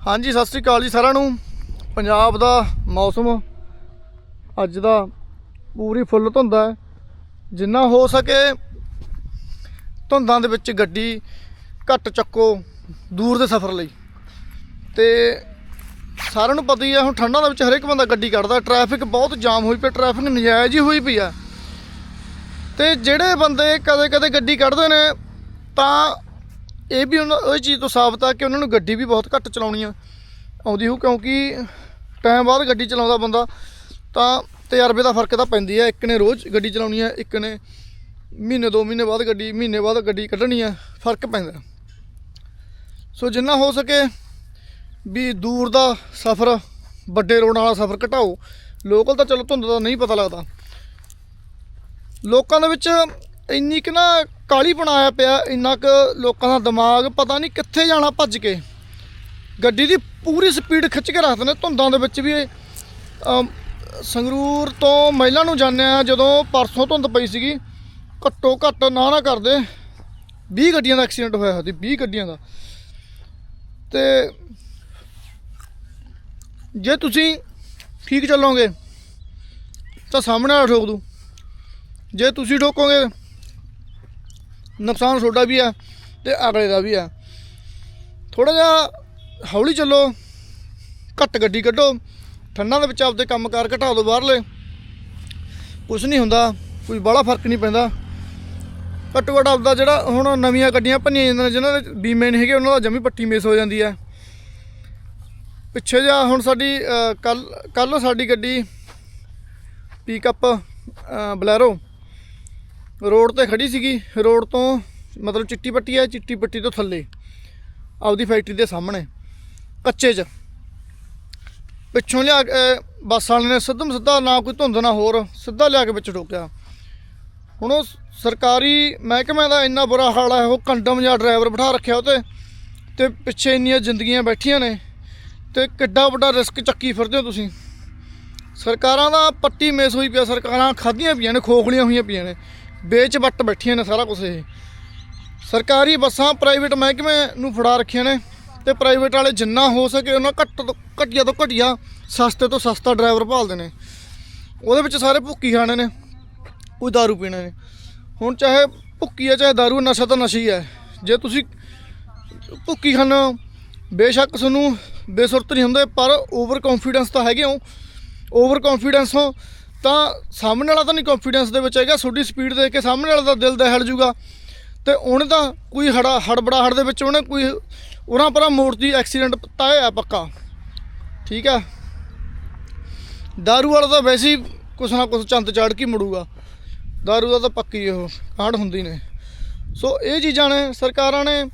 ਹਾਂਜੀ, ਸਤਿ ਸ੍ਰੀ ਅਕਾਲ ਜੀ ਸਾਰਿਆਂ ਨੂੰ। ਪੰਜਾਬ ਦਾ ਮੌਸਮ ਅੱਜ ਦਾ ਪੂਰੀ ਫੁੱਲ ਧੁੰਦਾ ਹੈ। ਜਿੰਨਾ ਹੋ ਸਕੇ ਧੁੰਦਾਂ ਦੇ ਵਿੱਚ ਗੱਡੀ ਘੱਟ ਚੱਕੋ ਦੂਰ ਦੇ ਸਫ਼ਰ ਲਈ। ਤੇ ਸਾਰਿਆਂ ਨੂੰ ਪਤਾ ਹੀ ਹੈ, ਹੁਣ ਠੰਡਾਂ ਦੇ ਵਿੱਚ ਹਰੇਕ ਬੰਦਾ ਗੱਡੀ ਕੱਢਦਾ। ਟ੍ਰੈਫਿਕ ਬਹੁਤ ਜਾਮ ਹੋਈ ਪਈ, ਟ੍ਰੈਫਿਕ ਨਜਾਇਜ਼ ਹੀ ਹੋਈ ਪਈ ਆ ਤੇ ਜਿਹੜੇ ਬੰਦੇ ਕਦੇ ਕਦੇ ਗੱਡੀ ਕੱਢਦੇ ਨੇ, ਤਾਂ ਇਹ ਵੀ ਉਹਨਾਂ ਉਹ ਚੀਜ਼ ਤੋਂ ਸਾਬਤ ਆ ਕਿ ਉਹਨਾਂ ਨੂੰ ਗੱਡੀ ਵੀ ਬਹੁਤ ਘੱਟ ਚਲਾਉਣੀ ਆ। ਆਉਂਦੀ ਹੋ ਕਿਉਂਕਿ ਟਾਈਮ ਬਾਅਦ ਗੱਡੀ ਚਲਾਉਂਦਾ ਬੰਦਾ, ਤਾਂ ਤਜਰਬੇ ਦਾ ਫ਼ਰਕ ਤਾਂ ਪੈਂਦੀ ਆ। ਇੱਕ ਨੇ ਰੋਜ਼ ਗੱਡੀ ਚਲਾਉਣੀ ਆ, ਇੱਕ ਨੇ ਮਹੀਨੇ, ਦੋ ਮਹੀਨੇ ਬਾਅਦ ਗੱਡੀ, ਮਹੀਨੇ ਬਾਅਦ ਗੱਡੀ ਕੱਢਣੀ ਆ। ਫ਼ਰਕ ਪੈਂਦਾ। ਸੋ ਜਿੰਨਾ ਹੋ ਸਕੇ ਵੀ ਦੂਰ ਦਾ ਸਫ਼ਰ, ਵੱਡੇ ਰੋਡਾਂ ਵਾਲਾ ਸਫ਼ਰ ਘਟਾਓ। ਲੋਕਲ ਤਾਂ ਚਲੋ ਧੁੰਦ ਦਾ ਨਹੀਂ ਪਤਾ ਲੱਗਦਾ। ਲੋਕਾਂ ਦੇ ਵਿੱਚ ਇੰਨੀ ਕਿ ਨਾ ਕਾਲੀ ਬਣਾਇਆ ਪਿਆ, ਇੰਨਾ ਕੁ ਲੋਕਾਂ ਦਾ ਦਿਮਾਗ, ਪਤਾ ਨਹੀਂ ਕਿੱਥੇ ਜਾਣਾ ਭੱਜ ਕੇ। ਗੱਡੀ ਦੀ ਪੂਰੀ ਸਪੀਡ ਖਿੱਚ ਕੇ ਰੱਖਦੇ ਨੇ ਧੁੰਦਾਂ ਦੇ ਵਿੱਚ ਵੀ ਸੰਗਰੂਰ ਤੋਂ ਮਹਿਲਾ ਨੂੰ ਜਾਂਦੇ ਆ, ਜਦੋਂ ਪਰਸੋਂ ਧੁੰਦ ਪਈ ਸੀਗੀ, ਘੱਟੋ ਘੱਟ ਨਾ ਨਾ ਕਰਦੇ 20 ਗੱਡੀਆਂ ਦਾ ਐਕਸੀਡੈਂਟ ਹੋਇਆ ਸੀ 20 ਗੱਡੀਆਂ ਦਾ। ਤੇ ਜੇ ਤੁਸੀਂ ਠੀਕ ਚੱਲੋਗੇ, ਤਾਂ ਸਾਹਮਣੇ ਵਾਲਾ ਠੋਕ ਦੂ ਜੇ ਤੁਸੀਂ ਠੋਕੋਗੇ ਨੁਕਸਾਨ ਤੁਹਾਡਾ ਵੀ ਆ ਤੇ ਅਗਲੇ ਦਾ ਵੀ ਆ। ਥੋੜਾ ਜਿਹਾ ਹੌਲੀ ਚੱਲੋ, ਘੱਟ ਗੱਡੀ ਕੱਢੋ, ਠੰਡਾਂ ਦੇ ਵਿੱਚ ਆਪਦੇ ਕੰਮਕਾਰ ਘਟਾ ਦਿਓ ਬਾਹਰਲੇ। ਕੁਝ ਨਹੀਂ ਹੁੰਦਾ, ਕੋਈ ਬੜਾ ਫ਼ਰਕ ਨਹੀਂ ਪੈਂਦਾ। ਘੱਟੋ ਘੱਟ ਆਪਦਾ ਜਿਹੜਾ ਹੁਣ ਨਵੀਆਂ ਗੱਡੀਆਂ ਭੰਨੀਆਂ ਜਾਂਦੀਆਂ ਨੇ, ਜਿਨ੍ਹਾਂ ਦੇ ਬੀਮੇ ਨਹੀਂ ਹੈਗੇ, ਉਹਨਾਂ ਦਾ ਜਮੀ ਪੱਟੀ ਮਿਸ ਹੋ ਜਾਂਦੀ ਹੈ ਪਿੱਛੇ ਜਾ ਹੁਣ ਸਾਡੀ ਕੱਲ ਕੱਲ ਸਾਡੀ ਗੱਡੀ ਪਿਕਅਪ ਬਲੈਰੋ ਰੋਡ ਤੇ ਖੜੀ ਸੀਗੀ। ਰੋਡ ਤੋਂ ਮਤਲਬ ਚਿੱਟੀ ਪੱਟੀ ਹੈ ਚਿੱਟੀ ਪੱਟੀ ਤੋਂ ਥੱਲੇ। ਆਪਦੀ ਫੈਕਟਰੀ ਦੇ ਸਾਹਮਣੇ ਕੱਚੇ 'ਚ। ਪਿੱਛੋਂ ਲਿਆ ਕੇ, ਬੱਸ ਵਾਲੇ ਨੇ ਸਿੱਧਮ ਸਿੱਧਾ ਨਾ ਕੋਈ ਧੁੰਦ ਨਾ ਹੋਰ ਸਿੱਧਾ ਲਿਆ ਕੇ ਵਿੱਚ ਠੋਕਿਆ। ਹੁਣ ਉਹ ਸਰਕਾਰੀ ਮਹਿਕਮੇ ਦਾ ਇੰਨਾ ਬੁਰਾ ਹਾਲ ਹੈ ਉਹ ਕੰਡਮ ਜਾਂ ਡਰਾਈਵਰ ਬਿਠਾ ਰੱਖਿਆ ਉਹ ਤੇ ਤੇ ਪਿੱਛੇ ਇੰਨੀਆਂ ਜ਼ਿੰਦਗੀਆਂ ਬੈਠੀਆਂ ਨੇ ਤੇ ਕਿੱਡਾ ਵੱਡਾ ਰਿਸਕ ਚੱਕੀ ਫਿਰਦੇ ਹੋ ਤੁਸੀਂ। ਸਰਕਾਰਾਂ ਦਾ ਪੱਟੀ ਮੇਸ ਹੋਈ ਪਿਆ ਸਰਕਾਰਾਂ ਖਾਧੀਆਂ ਪਈਆਂ ਨੇ ਖੋਖਲੀਆਂ ਹੋਈਆਂ ਪਈਆਂ ਨੇ। ਵੇਚ ਵੱਟ ਬੈਠੀਆਂ ਨੇ ਸਾਰਾ ਕੁਝ ਇਹ ਸਰਕਾਰੀ ਬੱਸਾਂ ਪ੍ਰਾਈਵੇਟ ਮਹਿਕਮੇ ਨੂੰ ਫੜਾ ਰੱਖੀਆਂ ਨੇ ਤੇ ਪ੍ਰਾਈਵੇਟ ਵਾਲੇ ਜਿੰਨਾ ਹੋ ਸਕੇ ਉਹਨਾਂ ਘੱਟ ਤੋਂ ਘਟੀਆ ਤੋਂ ਘਟੀਆ ਸਸਤੇ ਤੋਂ ਸਸਤਾ ਡਰਾਈਵਰ ਭਾਲਦੇ ਨੇ ਉਹਦੇ ਵਿੱਚ ਸਾਰੇ ਭੁੱਕੀ ਖਾਣੇ ਨੇ ਕੋਈ दारू ਪੀਣੇ ਨੇ ਹੁਣ ਚਾਹੇ ਭੁੱਕੀ ਹੈ ਚਾਹੇ दारू ਨਸ਼ਾ ਤਾਂ ਨਸ਼ਾ ਹੀ ਹੈ ਜੇ ਤੁਸੀਂ ਭੁੱਕੀ ਖਾਂਦੇ ਹੋ ਬੇਸ਼ੱਕ ਤੁਹਾਨੂੰ ਬੇਸੁਰਤ ਨਹੀਂ ਹੁੰਦੇ ਪਰ ਓਵਰ ਕੌਨਫੀਡੈਂਸ ਤਾਂ ਹੈਗੇ ਹੋ ਓਵਰ ਕੌਨਫੀਡੈਂਸ ਹੋ ਤਾਂ ਸਾਹਮਣੇ ਵਾਲਾ ਤਾਂ ਨਹੀਂ ਕੌਨਫੀਡੈਂਸ ਦੇ ਵਿੱਚ ਹੈਗਾ ਛੋਟੀ ਸਪੀਡ ਦੇਖ ਕੇ ਸਾਹਮਣੇ ਵਾਲਾ ਦਾ ਦਿਲ ਦਹਿਲ ਜੂਗਾ। ਤੇ ਉਹਨੇ ਤਾਂ ਕੋਈ ਹੜਾ ਹੜਬੜਾਹੜ ਦੇ ਵਿੱਚ ਉਹਨੇ ਕੋਈ ਉਹਨਾਂ ਪਰਾਂ ਮੂਰਤੀ ਐਕਸੀਡੈਂਟ ਤਾਇਆ ਆ ਪੱਕਾ। ਠੀਕ ਹੈ? ਦਾਰੂ ਵਾਲਾ ਤਾਂ ਵੈਸੇ ਹੀ ਕੁਛ ਨਾ ਕੁਛ ਚੰਦ ਚਾੜ ਕੇ ਮੁੜੂਗਾ। ਦਾਰੂ ਦਾ ਤਾਂ ਪੱਕੀ ਉਹ, ਕਾਂਡ ਹੁੰਦੀ ਨੇ। ਸੋ ਇਹ ਚੀਜ਼ਾਂ ਨੇ, ਸਰਕਾਰਾਂ ਨੇ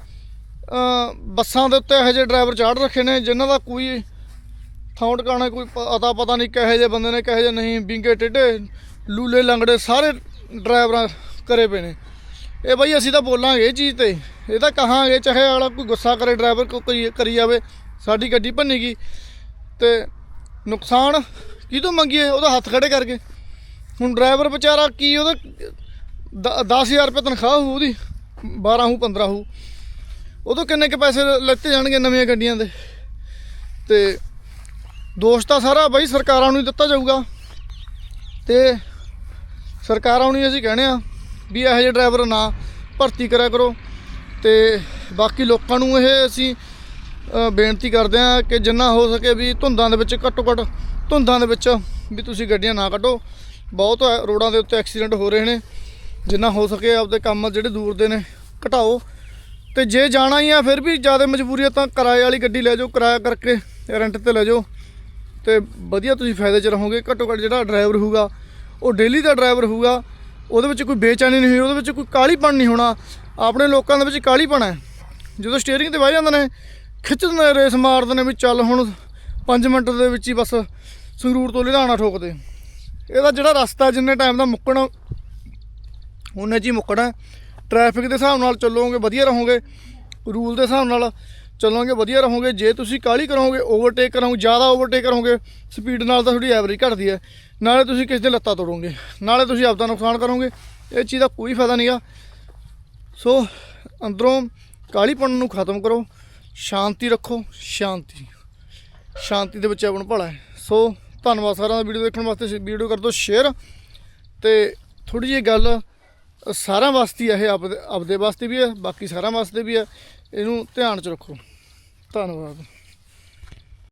ਬੱਸਾਂ ਦੇ ਉੱਤੇ ਇਹੋ ਜਿਹੇ ਡਰਾਈਵਰ ਚਾੜ ਰੱਖੇ ਨੇ, ਜਿਨ੍ਹਾਂ ਦਾ ਕੋਈ ਥਾਂ ਟਿਕਾਣਾ ਕੋਈ ਪ- ਅਤਾ ਪਤਾ ਨਹੀਂ ਕਿਹੋ ਜਿਹੇ ਬੰਦੇ ਨੇ, ਕਿਹੋ ਜਿਹੇ ਨਹੀਂ, ਬਿੰਗੇ ਟੇਢੇ ਲੂਲੇ, ਲੰਗੜੇ, ਸਾਰੇ ਡਰਾਈਵਰਾਂ ਕਰੇ ਪਏ ਨੇ। ਇਹ ਬਈ ਅਸੀਂ ਤਾਂ ਬੋਲਾਂਗੇ ਇਹ ਚੀਜ਼ ਤੇ। ਇਹ ਤਾਂ ਕਹਾਂਗੇ, ਚਾਹੇ ਅਗਲਾ ਕੋਈ ਗੁੱਸਾ ਕਰੇ, ਡਰਾਈਵਰ ਕੋ, ਕਰੀ ਜਾਵੇ, ਸਾਡੀ ਗੱਡੀ ਭੰਨੇਗੀ। ਤੇ ਨੁਕਸਾਨ ਕਿਹਦੋਂ ਮੰਗੀਏ? ਉਹਦਾ ਹੱਥ ਖੜੇ ਕਰਕੇ। ਹੁਣ ਡਰਾਈਵਰ ਵਿਚਾਰਾ ਕੀ ਉਹਦਾ 10000 ਰੁਪਏ ਤਨਖਾਹ ਹੋਊ ਉਹਦੀ 12 ਹੋਊ 15 ਹੋਊ। ਉਦੋਂ ਕਿੰਨੇ ਕੁ ਪੈਸੇ ਲੈਤੇ ਜਾਣਗੇ ਨਵੀਆਂ ਗੱਡੀਆਂ ਦੇ? ਤੇ ਦੋਸ਼ ਤਾਂ ਸਾਰਾ ਬਈ ਸਰਕਾਰਾਂ ਨੂੰ ਹੀ ਦਿੱਤਾ ਜਾਊਗਾ। ਤੇ ਸਰਕਾਰਾਂ ਨੂੰ ਹੀ ਅਸੀਂ ਕਹਿੰਦੇ ਆ ਵੀ ਇਹੋ ਜਿਹੇ ਡਰਾਈਵਰ ਨਾ ਭਰਤੀ ਕਰਿਆ ਕਰੋ। ਤੇ ਬਾਕੀ ਲੋਕਾਂ ਨੂੰ ਇਹ ਅਸੀਂ ਬੇਨਤੀ ਕਰਦੇ ਆ ਕਿ ਜਿੰਨਾ ਹੋ ਸਕੇ ਵੀ ਧੁੰਦਾਂ ਦੇ ਵਿੱਚ ਘੱਟੋ ਘੱਟ ਧੁੰਦਾਂ ਦੇ ਵਿੱਚ ਵੀ ਤੁਸੀਂ ਗੱਡੀਆਂ ਨਾ ਕੱਢੋ। ਬਹੁਤ ਰੋਡਾਂ ਦੇ ਉੱਤੇ ਐਕਸੀਡੈਂਟ ਹੋ ਰਹੇ ਨੇ। ਜਿੰਨਾ ਹੋ ਸਕੇ ਆਪਦੇ ਕੰਮ ਜਿਹੜੇ ਦੂਰ ਦੇ ਨੇ, ਘਟਾਓ। ਤੇ ਜੇ ਜਾਣਾ ਹੀ ਆ, ਫਿਰ ਵੀ ਜ਼ਿਆਦਾ ਮਜਬੂਰੀ ਆ ਤਾਂ ਕਿਰਾਏ ਵਾਲੀ ਗੱਡੀ ਲੈ ਜਾਓ, ਕਿਰਾਇਆ ਕਰਕੇ ਰੈਂਟ ਤੇ ਲੈ ਜਾਓ। ਤੇ ਵਧੀਆ ਤੁਸੀਂ ਫਾਇਦੇ 'ਚ ਰਹੋਗੇ, ਘੱਟੋ ਘੱਟ ਜਿਹੜਾ ਡਰਾਈਵਰ ਹੋਊਗਾ, ਉਹ ਡੇਲੀ ਦਾ ਡਰਾਈਵਰ ਹੋਊਗਾ, ਉਹਦੇ ਵਿੱਚ ਕੋਈ ਬੇਚੈਨੀ ਨਹੀਂ ਹੋਈ, ਉਹਦੇ ਵਿੱਚ ਕੋਈ ਕਾਲੀਪਣ ਨਹੀਂ ਹੋਣਾ। ਆਪਣੇ ਲੋਕਾਂ ਦੇ ਵਿੱਚ ਕਾਲੀਪਣ ਹੈ। ਜਦੋਂ ਸਟੀਅਰਿੰਗ ਤੇ ਬਹਿ ਜਾਂਦੇ ਨੇ, ਖਿੱਚਦੇ ਨੇ ਰੇਸ ਮਾਰਦੇ ਨੇ ਵੀ ਚੱਲ ਹੁਣ 5 ਮਿੰਟ ਦੇ ਵਿੱਚ ਹੀ ਬਸ ਸੰਗਰੂਰ ਤੋਂ ਲੁਧਿਆਣਾ ਠੋਕਦੇ। ਇਹਦਾ ਜਿਹੜਾ ਰਸਤਾ ਜਿੰਨੇ ਟਾਈਮ ਦਾ ਮੁੱਕਣਾ, ਉਹਨੇ 'ਚ ਹੀ ਮੁੱਕਣਾ ਟ੍ਰੈਫਿਕ ਦੇ ਹਿਸਾਬ ਨਾਲ ਚੱਲੋਗੇ, ਵਧੀਆ ਰਹੋਗੇ। ਰੂਲ ਦੇ ਹਿਸਾਬ ਨਾਲ ਚੱਲੋਗੇ, ਵਧੀਆ ਰਹੋਗੇ, ਜੇ ਤੁਸੀਂ ਕਾਹਲੀ ਕਰੋਗੇ ਓਵਰਟੇਕ ਕਰੋਗੇ, ਜ਼ਿਆਦਾ ਓਵਰਟੇਕ ਕਰੋਗੇ ਸਪੀਡ ਨਾਲ ਤਾਂ ਤੁਹਾਡੀ ਐਵਰੇਜ ਘਟਦੀ ਹੈ। ਨਾਲੇ ਤੁਸੀਂ ਕਿਸੇ ਦੇ ਲੱਤਾਂ ਤੋੜੋਗੇ? ਨਾਲੇ ਤੁਸੀਂ ਆਪਦਾ ਨੁਕਸਾਨ ਕਰੋਗੇ। ਇਹ ਚੀਜ਼ ਦਾ ਕੋਈ ਫਾਇਦਾ ਨਹੀਂ ਆ ਸੋ, ਅੰਦਰੋਂ ਕਾਲੀਪਣ ਨੂੰ ਖਤਮ ਕਰੋ, ਸ਼ਾਂਤੀ ਰੱਖੋ, ਸ਼ਾਂਤੀ। ਸ਼ਾਂਤੀ ਦੇ ਵਿੱਚ ਆਪਣਾ ਭਲਾ ਹੈ। ਸੋ, ਧੰਨਵਾਦ ਸਾਰਿਆਂ ਦਾ ਵੀਡੀਓ ਦੇਖਣ ਵਾਸਤੇ। ਵੀਡੀਓ ਕਰ ਦਿਓ ਸ਼ੇਅਰ ਤੇ ਥੋੜੀ ਜਿਹੀ ਗੱਲ, ਸਾਰਿਆਂ ਵਾਸਤੇ ਹੈ, ਇਹ ਆਪਦੇ ਆਪਦੇ ਵਾਸਤੇ ਵੀ ਹੈ, ਬਾਕੀ ਸਾਰਿਆਂ ਵਾਸਤੇ ਵੀ ਹੈ। ਇਹਨੂੰ ਧਿਆਨ ਚ ਰੱਖੋ। ਧੰਨਵਾਦ।